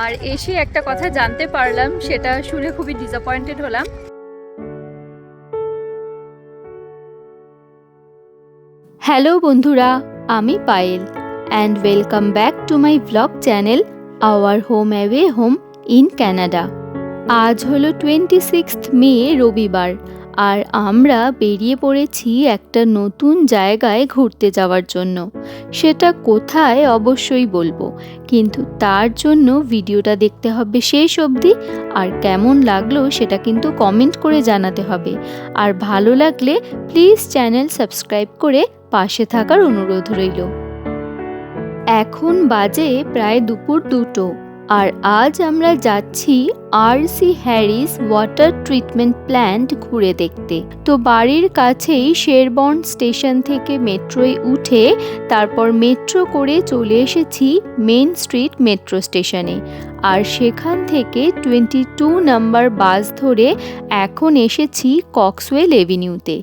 আর এসে একটা কথা জানতে পারলাম, সেটা শুনে খুবই ডিসঅ্যাপয়েন্টেড হলাম। হ্যালো বন্ধুরা, আমি Payel and welcome back to my blog channel our home away home in Canada আজ হলো টোয়েন্টি সিক্সথ মে রবিবার আর আমরা বেরিয়ে পড়েছি একটা নতুন জায়গায় ঘুরতে যাওয়ার জন্য। সেটা কোথায় অবশ্যই বলব, কিন্তু তার জন্য ভিডিওটা দেখতে হবে শেষ অবধি, আর কেমন লাগল সেটা কিন্তু কমেন্ট করে জানাতে হবে। আর ভালো লাগলে প্লিজ চ্যানেল সাবস্ক্রাইব করে পাশে থাকার অনুরোধ রইল। এখন বাজে প্রায় দুপুর দুটো। আর আজ আমরা যাচ্ছি R C Harris water treatment plant ঘুরে দেখতে। তো বাড়ির কাছেই শেরবর্ন স্টেশন থেকে মেট্রোয় উঠে তারপর মেট্রো করে চলে এসেছি মেন স্ট্রিট মেট্রো স্টেশনে। আর সেখান থেকে টোয়েন্টি টু নাম্বার বাস ধরে এখন এসেছি কক্সওয়েল এভিনিউতে।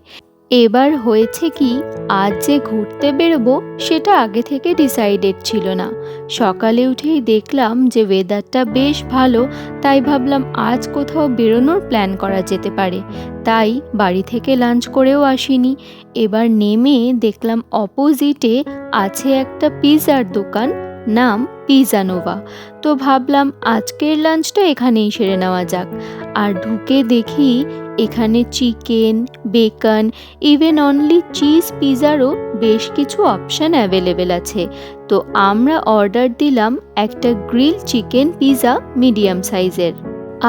এবার হয়েছে কি, আজ যে ঘুরতে বেরোবো সেটা আগে থেকে ডিসাইডেড ছিল না। সকালে উঠেই দেখলাম যে ওয়েদারটা বেশ ভালো, তাই ভাবলাম আজ কোথাও বেরোনোর প্ল্যান করা যেতে পারে। তাই বাড়ি থেকে লাঞ্চ করেও আসিনি। এবার নেমে দেখলাম অপোজিটে আছে একটা পিৎজার দোকান, নাম পিজানোভা তো ভাবলাম আজকের লাঞ্চটা এখানেই সেরে নেওয়া যাক। আর ঢুকে দেখি এখানে chicken, bacon even only cheese পিজারও বেশ কিছু অপশান অ্যাভেলেবেল আছে। তো আমরা অর্ডার দিলাম একটা গ্রিল চিকেন পিৎজা মিডিয়াম সাইজের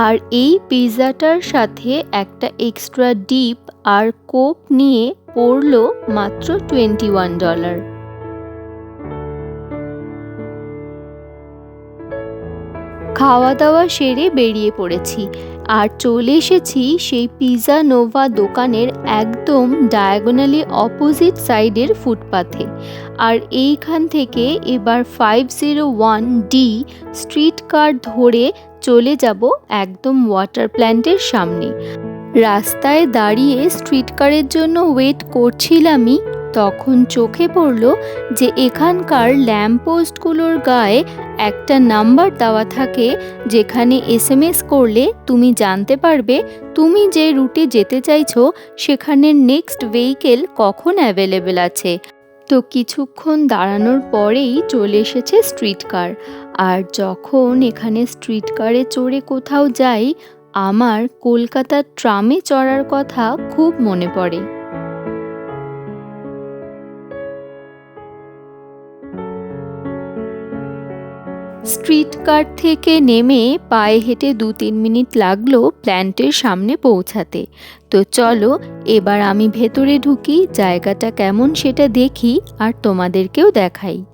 আর এই পিৎজাটার সাথে একটা এক্সট্রা ডিপ আর কোক নিয়ে পড়ল মাত্র টোয়েন্টি ওয়ান ডলার খাওয়া দাওয়া সেরে বেরিয়ে পড়েছি। আর চলে এসেছি সেই পিৎজা নোভা দোকানের একদম ডায়াগোনালি অপোজিট সাইডের ফুটপাথে। আর এইখান থেকে এবার five zero one D street car ধরে চলে যাব একদম ওয়াটার প্ল্যান্টের সামনে। রাস্তায় দাঁড়িয়ে স্ট্রিট কারের জন্য ওয়েট করছিলামই তখন চোখে পড়ল যে এখানকার ল্যাম্পপোস্টগুলোর গায়ে একটা নাম্বার দেওয়া থাকে যেখানে এসএমএস করলে তুমি জানতে পারবে তুমি যে রুটে যেতে চাইছো সেখানের নেক্সট ভেহিকেল কখন অ্যাভেলেবেল আছে। তো কিছুক্ষণ দাঁড়ানোর পরেই চলে এসেছে স্ট্রিট কার আর যখন এখানে স্ট্রিট কারে চড়ে কোথাও যাই, আমার কলকাতার ট্রামে চড়ার কথা খুব মনে পড়ে। স্ট্রিট কার থেকে নেমে পায়ে হেঁটে দু তিন মিনিট লাগল প্ল্যান্টের সামনে পৌঁছাতে। তো চলো, এবার আমি ভেতরে ঢুকি, জায়গাটা কেমন সেটা দেখি আর তোমাদেরকেও দেখাই।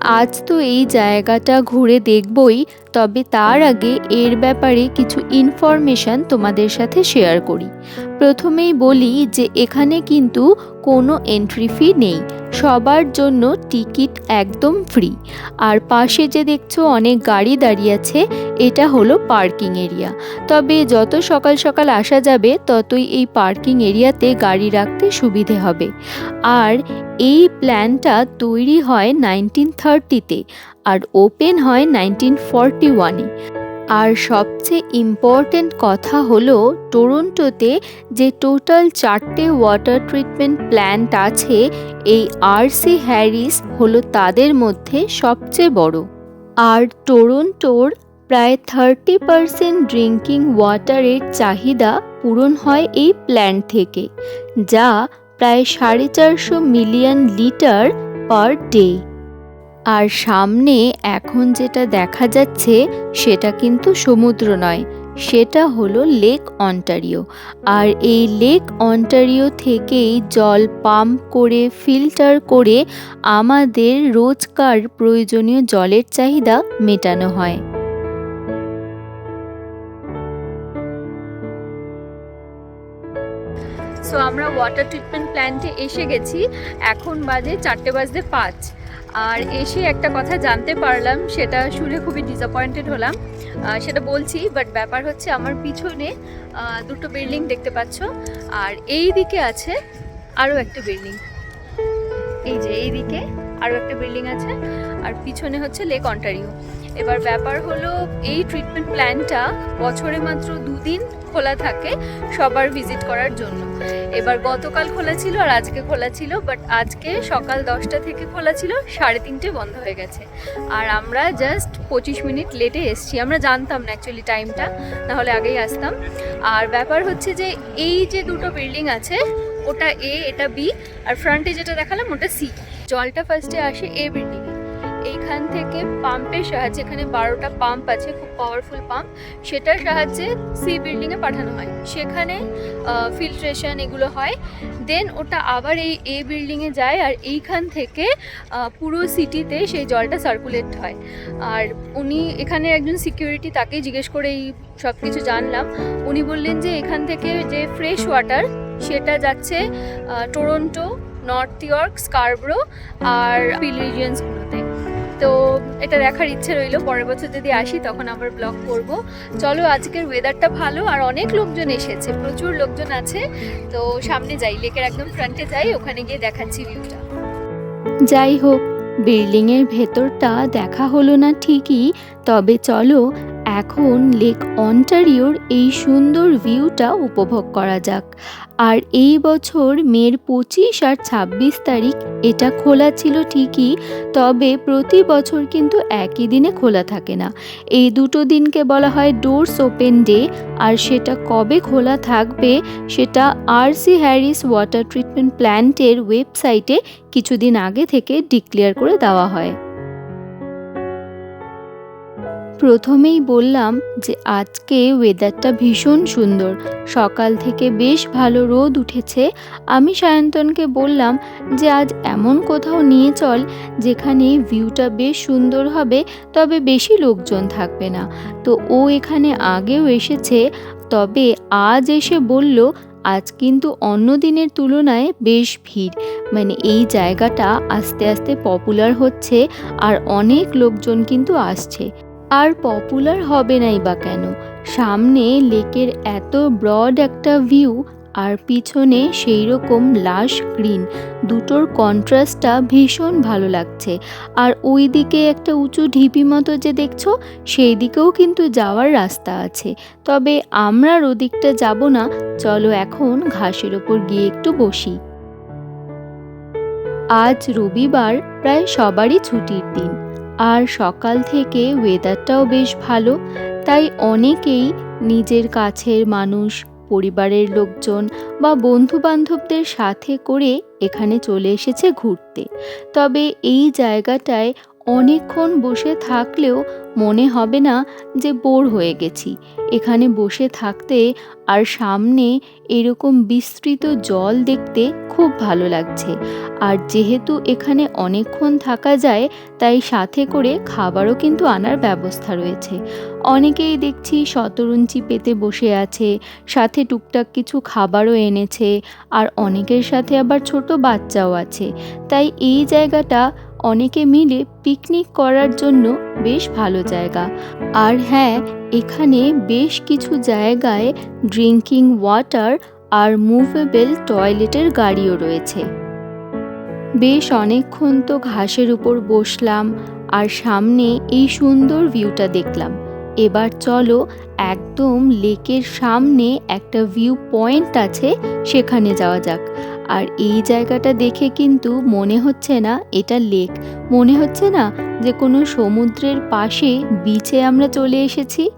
আজ তো এই জায়গাটা ঘুরে দেখবই, তবে তার আগে এর ব্যাপারে কিছু ইনফরমেশন তোমাদের সাথে শেয়ার করি। প্রথমেই বলি যে এখানে কিন্তু কোনো এন্ট্রি ফি নেই। সবার জন্য টিকিট একদম ফ্রি আর পাশে যে দেখছ অনেক গাড়ি দাঁড়িয়ে আছে, এটা হলো পার্কিং এরিয়া তবে যত সকাল সকাল আসা যাবে, ততই এই পার্কিং এরিয়াতে গাড়ি রাখতে সুবিধে হবে। আর এই প্ল্যানটা তৈরি হয় নাইনটিন থার্টিতে আর ওপেন হয় নাইনটিন ফর্টি ওয়ানে আর সবচেয়ে ইম্পর্ট্যান্ট কথা হলো টরন্টোতে যে টোটাল চারটে ওয়াটার ট্রিটমেন্ট প্ল্যান্ট আছে, এই আরসি হ্যারিস হলো তাদের মধ্যে সবচেয়ে বড়। আর টরন্টোর প্রায় থার্টি পারসেন্ট ড্রিঙ্কিং ওয়াটারের চাহিদা পূরণ হয় এই প্ল্যান্ট থেকে, যা প্রায় সাড়ে চারশো মিলিয়ন লিটার পার ডে আর সামনে এখন যেটা দেখা যাচ্ছে সেটা কিন্তু সমুদ্র নয়, সেটা হলো লেক অন্টারিও আর এই লেক অন্টারিও থেকেই জল পাম্প করে ফিল্টার করে আমাদের রোজকার প্রয়োজনীয় জলের চাহিদা মেটানো হয়। সো আমরা ওয়াটার ট্রিটমেন্ট প্ল্যান্টে এসে গেছি। এখন বাজে চারটে বাজতে পাঁচ। আর এসে একটা কথা জানতে পারলাম, সেটা শুনে খুবই ডিসঅ্যাপয়েন্টেড হলাম। সেটা বলছি বাট ব্যাপার হচ্ছে আমার পিছনে দুটো বিল্ডিং দেখতে পাচ্ছ, আর এই দিকে আছে আরও একটা বিল্ডিং এই যে, এই দিকে আরও একটা বিল্ডিং আছে, আর পিছনে হচ্ছে লেক অন্টারিও এবার ব্যাপার হলো, এই ট্রিটমেন্ট প্ল্যানটা বছরে মাত্র দুদিন খোলা থাকে সবার ভিজিট করার জন্য। এবার গতকাল খোলা ছিল আর আজকে খোলা ছিল বাট আজকে সকাল দশটা থেকে খোলা ছিল, সাড়ে তিনটে বন্ধ হয়ে গেছে। আর আমরা জাস্ট পঁচিশ মিনিট লেটে এসছি, আমরা জানতাম না অ্যাকচুয়ালি টাইমটা নাহলে আগেই আসতাম। আর ব্যাপার হচ্ছে যে, এই যে দুটো বিল্ডিং আছে, ওটা এ এটা বি আর ফ্রন্টে যেটা দেখালাম, ওটা সি জলটা ফার্স্টে আসে এ বিল্ডিংয়ে এইখান থেকে পাম্পের সাহায্যে, এখানে বারোটা পাম্প আছে, খুব পাওয়ারফুল পাম্প সেটার সাহায্যে সি বিল্ডিংয়ে পাঠানো হয়। সেখানে ফিল্ট্রেশন এগুলো হয়। দেন ওটা আবার এই এ বিল্ডিংয়ে যায় আর এইখান থেকে পুরো সিটিতে সেই জলটা সার্কুলেট হয়। আর উনি, এখানে একজন সিকিউরিটি তাকেই জিজ্ঞেস করে এই সব কিছু জানলাম। উনি বললেন যে এখান থেকে যে ফ্রেশ ওয়াটার সেটা যাচ্ছে টরন্টো নর্থ ইয়র্ক স্কারব্রো আর পিল তো এটা দেখার ইচ্ছে রইল, পরের বছর যদি আসি তখন আবার ব্লগ করব। চলো আজকের ওয়েদারটা ভালো, আর অনেক লোকজন এসেছে, প্রচুর লোকজন আছে। তো সামনে যাই, লেকের একদম ফ্রন্টে যাই, ওখানে গিয়ে দেখাচ্ছি ভিউটা যাই হোক বিল্ডিংয়ের ভেতরটা দেখা হলো না ঠিকই, তবে চলো এখন লেক অন্টারিওর এই সুন্দর ভিউটা উপভোগ করা যাক। আর এই বছর মের পঁচিশ আর ছাব্বিশ তারিখ এটা খোলা ছিল ঠিকই, তবে প্রতি বছর কিন্তু একই দিনে খোলা থাকে না। এই দুটো দিনকে বলা হয় ডোরস ওপেন ডে আর সেটা কবে খোলা থাকবে সেটা R C Harris water treatment প্ল্যান্টের ওয়েবসাইটে কিছুদিন আগে থেকে ডিক্লেয়ার করে দেওয়া হয়। প্রথমেই বললাম যে আজকে ওয়েদারটা ভীষণ সুন্দর। সকাল থেকে বেশ ভালো রোদ উঠেছে। আমি সায়ন্তনকে বললাম যে আজ এমন কোথাও নিয়ে চল যেখানে ভিউটা বেশ সুন্দর হবে, তবে বেশি লোকজন থাকবে না। তো ও এখানে আগেও এসেছে, তবে আজ এসে বলল, আজ কিন্তু অন্য দিনের তুলনায় বেশ ভিড়। মানে এই জায়গাটা আস্তে আস্তে পপুলার হচ্ছে আর অনেক লোকজন কিন্তু আসছে। আর পপুলার হবে নাই বা কেন? সামনে লেকের এত ব্রড একটা ভিউ আর পিছনে সেই রকম লাশ গ্রিন দুটোর কন্ট্রাস্টটা ভীষণ ভালো লাগছে। আর ওই দিকে একটা উঁচু ঢিপি মতো যে দেখছ সেই দিকেও কিন্তু যাওয়ার রাস্তা আছে। তবে আমরা ওদিকটা যাব না, চলো এখন ঘাসের ওপর গিয়ে একটু বসি। আজ রবিবার, প্রায় সবারই ছুটির দিন। আর সকাল থেকে ওয়েদারটাও বেশ ভালো, তাই অনেকেই নিজের কাছের মানুষ, পরিবারের লোকজন বা বন্ধু বান্ধবদের সাথে করে এখানে চলে এসেছে ঘুরতে। তবে এই জায়গাটায় অনেকক্ষণ বসে থাকলেও মনে হবে না যে বোর হয়ে গেছি। এখানে বসে থাকতে আর সামনে এরকম বিস্তৃত জল দেখতে খুব ভালো লাগছে। আর যেহেতু এখানে অনেকক্ষণ থাকা যায়, তাই সাথে করে খাবারও কিন্তু আনার ব্যবস্থা রয়েছে। অনেকেই দেখছি শতরঞ্চি পেতে বসে আছে, সাথে টুকটাক কিছু খাবারও এনেছে, আর অনেকের সাথে আবার ছোট বাচ্চাও আছে। তাই এই জায়গাটা অনেকে মিলে পিকনিক করার জন্য বেশ ভালো জায়গা। আর হ্যাঁ এখানে বেশ কিছু জায়গায় ড্রিঙ্কিং ওয়াটার আর মুভেবল টয়লেটের গাড়িও রয়েছে। বেশ অনেকক্ষণ তো ঘাসের উপর বসলাম, আর সামনে এই সুন্দর ভিউটা দেখলাম। এবার চলো একদম লেকের সামনে একটা ভিউ পয়েন্ট আছে, সেখানে যাওয়া যাক। আর এই জায়গাটা দেখে কিন্তু মনে হচ্ছে না এটা লেক মনে হচ্ছে না যে কোনো সমুদ্রের পাশে বিচে আমরা চলে এসেছি?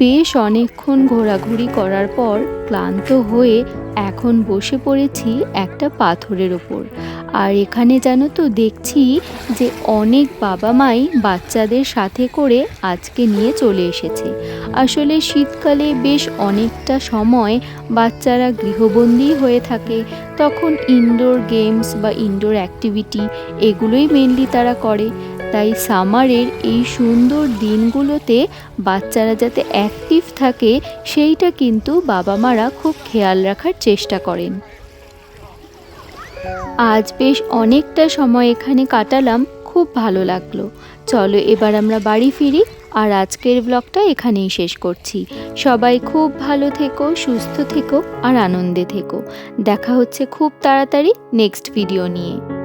বেশ অনেকক্ষণ ঘোরাঘুরি করার পর ক্লান্ত হয়ে এখন বসে পড়েছি একটা পাথরের ওপর। আর এখানে জানো তো, দেখছি যে অনেক বাবা মাই বাচ্চাদের সাথে করে আজকে নিয়ে চলে এসেছে। আসলে শীতকালে বেশ অনেকটা সময় বাচ্চারা গৃহবন্দী হয়ে থাকে। তখন ইনডোর গেমস বা ইনডোর অ্যাক্টিভিটি এগুলোই মেনলি তারা করে। তাই সামারের এই সুন্দর দিনগুলোতে বাচ্চারা যাতে অ্যাক্টিভ থাকে, সেইটা কিন্তু বাবা মারা খুব খেয়াল রাখার চেষ্টা করেন। আজ বেশ অনেকটা সময় এখানে কাটালাম, খুব ভালো লাগল। চলো এবার আমরা বাড়ি ফিরি আর আজকের ব্লগটা এখানেই শেষ করছি। সবাই খুব ভালো থেকো, সুস্থ থেকো আর আনন্দে থেকো। দেখা হচ্ছে খুব তাড়াতাড়ি নেক্সট ভিডিও নিয়ে।